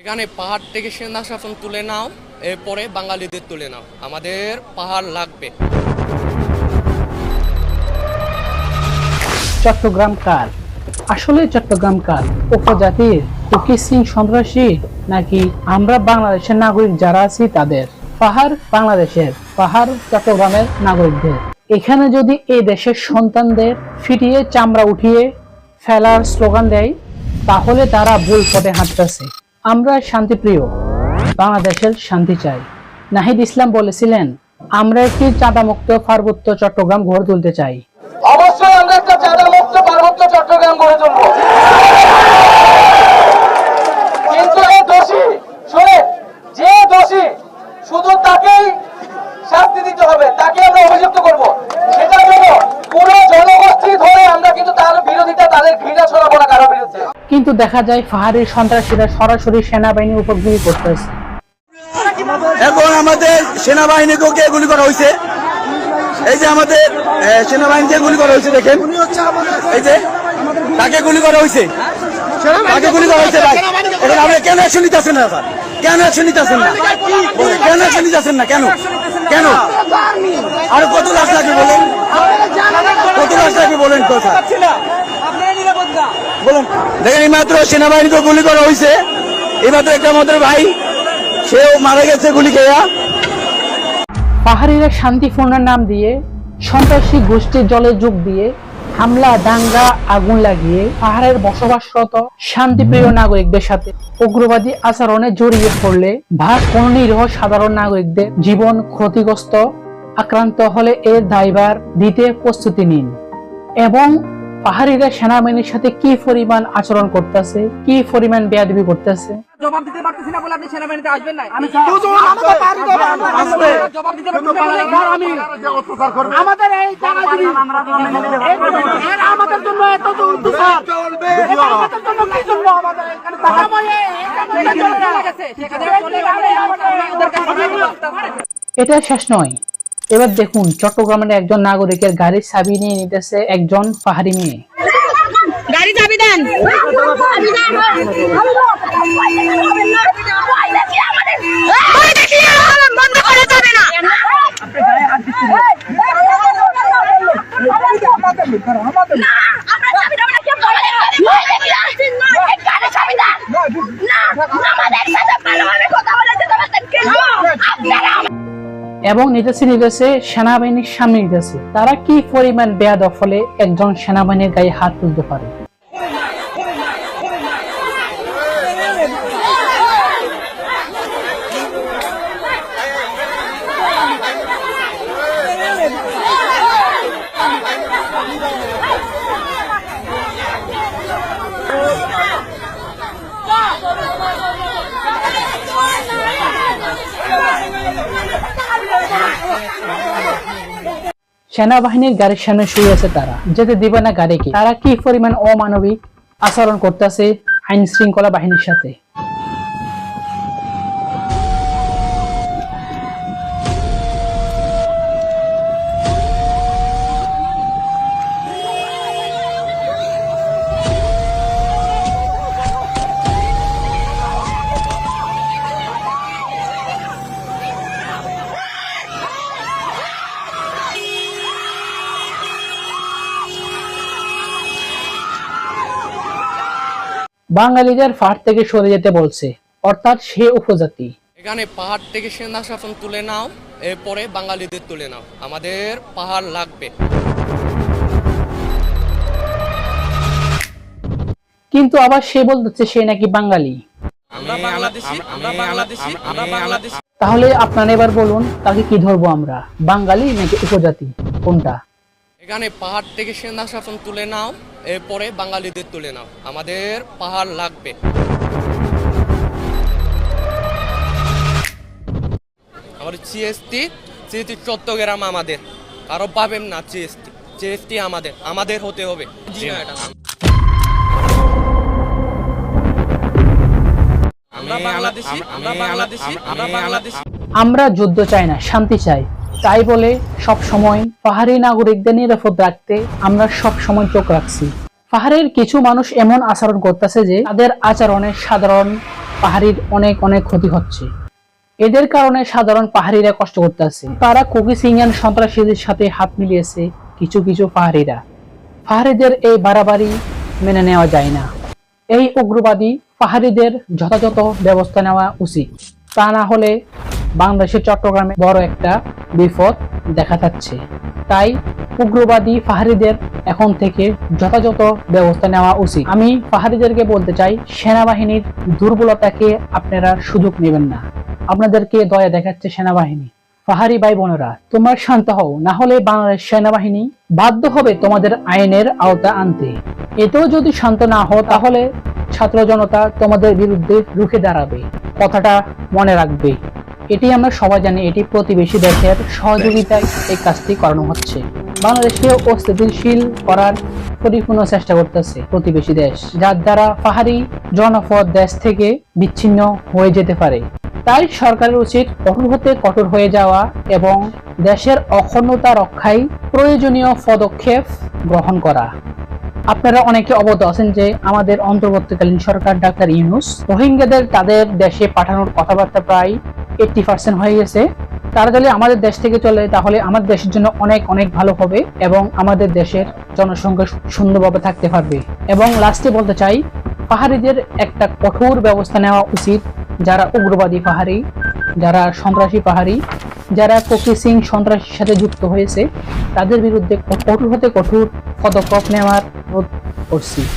এখানে পাহাড় থেকে সেনা শাসন তুলে নাও, এরপরে বাঙালিদের তুলে নাও। আমাদের পাহাড় লাগবে। চট্টগ্রাম কার? আসলে চট্টগ্রাম কার? উপজাতির কুকি সিং সন্ত্রাসী নাকি আমরা বাংলাদেশের নাগরিক যারা আছি তাদের? পাহাড় বাংলাদেশের, পাহাড় চট্টগ্রামের নাগরিকদের। এখানে যদি এই দেশের সন্তানদের ফিটিয়ে চামড়া উঠিয়ে ফেলার স্লোগান দেয়, তাহলে তারা ভুল পথে হাঁটতেছে। আমরা শান্তিপ্রিয়। বাংলাদেশের শান্তি চাই। নাহিদ ইসলাম বলেছিলেন, আমরা একটি চাঁদামুক্ত পার্বত্য চট্টগ্রাম গড়ে তুলতে চাই। অবশ্যই আমরা একটা চাঁদা মুক্ত পার্বত্য চট্টগ্রাম গড়ে তুলব। কিন্তু এই দোষী শুনে যে দোষী শুধু তাকেই শাস্তি দিতে হবে তাকে আমরা অভিযুক্ত করব সেটার জন্য পুরো জনগোষ্ঠী ধরে আমরা কিন্তু তার বিরোধিতা তাদের ঘৃণা ছড়াবো না কারও বিরুদ্ধে কিন্তু দেখা যায় পাহাড়ি সন্ত্রাসীরা সরাসরি সেনাবাহিনীর উপর গুলি করতেছে এখন আমাদের সেনাবাহিনীকে গুলি করা হয়েছে? এই যে আমাদের সেনাবাহিনীকে গুলি করা হয়েছে দেখেন। এই যে তাকে গুলি করা হয়েছে? তাকে গুলি করা হয়েছে ভাই? এখন আপনি কেন অ্যাকশন নিতেছেন না স্যার কেন অ্যাকশন নিতেছেন না? কেন অ্যাকশন নিতেছেন না? কেন? কেন? আর কত লাখ লাগবে বলেন? কত লাখ লাগবে বলেন স্যার বলুন। দেখেন, এইমাত্র সেনাবাহিনীকে গুলি করা হয়েছে এইমাত্র একটা আমাদের ভাই, সেও মারা গেছে গুলি খেয়া। পাহাড়িরা শান্তিপূর্ণ নাম দিয়ে, সন্ত্রাসী গোষ্ঠীর জলে যোগ দিয়ে, হামলা, দাঙ্গা, আগুন লাগিয়ে পাহাড়ের বসবাসরত শান্তিপ্রিয় নাগরিকদের সাথে উগ্রবাদী আচরণে জড়িয়ে পড়লে ভাগ কোন নিরীহ সাধারণ নাগরিকদের জীবন ক্ষতিগ্রস্ত, আক্রান্ত হলে এর দায়ভার দিতে প্রস্তুতি নিন। এবং পাহাড়িরা সেনাবাহিনীর সাথে কি পরিমাণ আচরণ করতেছে কি পরিমাণ বেয়াদবি করতেছে জবাব দিতে পারতেছি না বলে আপনি সেনাবাহিনীতে আসবেন না আমি জবাব দিতে পারতেছি আমাদের এই আমাদের জন্য এত আমাদের জন্য কি জন্য আমাদের এখানে টাকা বলে চলে গেছে ঠিকাদার চলে গেলে ওদের কাছে এটা শেষ নয় এবার দেখুন চট্টগ্রামের একজন নাগরিকের গাড়ির চাবি নিয়ে নিতেছে একজন পাহাড়ি মেয়ে। গাড়ি চাবি দেন। এবং নিতেছে নিতেছে সেনাবাহিনীর সামনে নিতেছে তারা কি পরিমাণ বেয়া দফলে একজন সেনাবাহিনীর গায়ে হাত তুলতে পারে? সেনাবাহিনীর গাড়ির সামনে শুয়ে আছে তারা। যেতে দিবে না গাড়িকে। তারা কি পরিমাণ অমানবিক আচরণ করতেছে আইন শৃঙ্খলা বাহিনীর সাথে? বাঙালিদের ফাট থেকে সরে যেতে বলছে অর্থাৎ সে উপজাতি। এখানে পাহাড় থেকে সেনা শাসন তুলে নাও এরপরে বাঙালিদের তুলে নাও। আমাদের পাহাড় লাগবে। কিন্তু আবার সে বলতেছে সে নাকি বাঙালি। আমরা বাংলাদেশি আমরা বাংলাদেশি আমরা বাংলাদেশি। তাহলে আপনারা এবার বলুন তাকে কি ধরবো আমরা? বাঙালি নাকি উপজাতি? কোনটা? এখানে পাহাড় থেকে সেনা শাসন তুলে নাও এরপরে বাঙালিদের তুলে নাও। আমাদের পাহাড় লাগবে। আমাদের জিএসটি জিএসটি চট্টগ্রাম আমাদের। কারও পাবেন না জিএসটি। জিএসটি আমাদের। আমাদের হতে হবে। জি না এটা আমরা বাংলাদেশি আমরা বাংলাদেশি আমরা বাংলাদেশি। আমরা যুদ্ধ চাই না শান্তি চাই। তাই বলে সব সময় পাহাড়ি নাগরিকদের নিরাপদ রাখতে আমরা সব সময় চোখ রাখছি। পাহাড়ের কিছু মানুষ এমন আচরণ করতেছে যে তাদের আচরণে সাধারণ পাহাড়ির অনেক অনেক ক্ষতি হচ্ছে। এদের কারণে সাধারণ পাহাড়িরা কষ্ট করতেছে। তারা কুকি সিংয়ান সন্ত্রাসীদের সাথে হাত মিলিয়েছে কিছু কিছু পাহাড়িরা। পাহাড়িদের এই বাড়াবাড়ি মেনে নেওয়া যায় না। এই উগ্রবাদী পাহাড়িদের যথাযথ ব্যবস্থা নেওয়া উচিত। তা না হলে বাংলাদেশের চট্টগ্রামে বড় একটা বিপদ দেখা যাচ্ছে। তাই উগ্রবাদী পাহাড়িদের এখন থেকে যথাযথ ব্যবস্থা নেওয়া উচিত। আমি পাহাড়িদেরকে বলতে চাই, সেনাবাহিনীর দুর্বলতাকে আপনারা সুযোগ নেবেন না। আপনাদেরকে দয়া দেখাচ্ছে সেনাবাহিনী। পাহাড়ি ভাই বোনেরা, তোমার শান্ত হও, না হলে বাংলাদেশ সেনাবাহিনী বাধ্য হবে তোমাদের আইনের আওতা আনতে। এতেও যদি শান্ত না হও, তাহলে ছাত্র জনতা তোমাদের বিরুদ্ধে রুখে দাঁড়াবে। কথাটা মনে রাখবে। এটি আমরা সবাই জানি, এটি প্রতিবেশী দেশের সহযোগিতায় এই কাজটি করানো হচ্ছে। বাংলাদেশকে অস্থিতিশীল করার পরিপূর্ণ চেষ্টা করতেছে প্রতিবেশী দেশ, যার দ্বারা পাহাড়ি জনপদ দেশ থেকে বিচ্ছিন্ন হয়ে যেতে পারে। তাই সরকারের উচিত কঠোর হতে কঠোর হয়ে যাওয়া এবং দেশের অখণ্ডতা রক্ষায় প্রয়োজনীয় পদক্ষেপ গ্রহণ করা। আপনারা অনেকে অবগত আছেন যে আমাদের অন্তর্বর্তীকালীন সরকার ডাক্তার ইউনুস, রোহিঙ্গাদের তাদের দেশে পাঠানোর কথাবার্তা প্রায় এইটটি পার্সেন্ট হয়ে গেছে। তারা যদি আমাদের দেশ থেকে চলে তাহলে আমাদের দেশের জন্য অনেক অনেক ভালো হবে এবং আমাদের দেশের জনসংখ্যা সুন্দরভাবে থাকতে পারবে। এবং লাস্টে বলতে চাই, পাহাড়িদের একটা কঠোর ব্যবস্থা নেওয়া উচিত। যারা উগ্রবাদী পাহাড়ি, যারা সন্ত্রাসী পাহাড়ি, যারা কোকি সিং সন্ত্রাসীর সাথে যুক্ত হয়েছে, তাদের বিরুদ্ধে কঠোর হতে কঠোর পদক্ষেপ নেওয়ার করছি।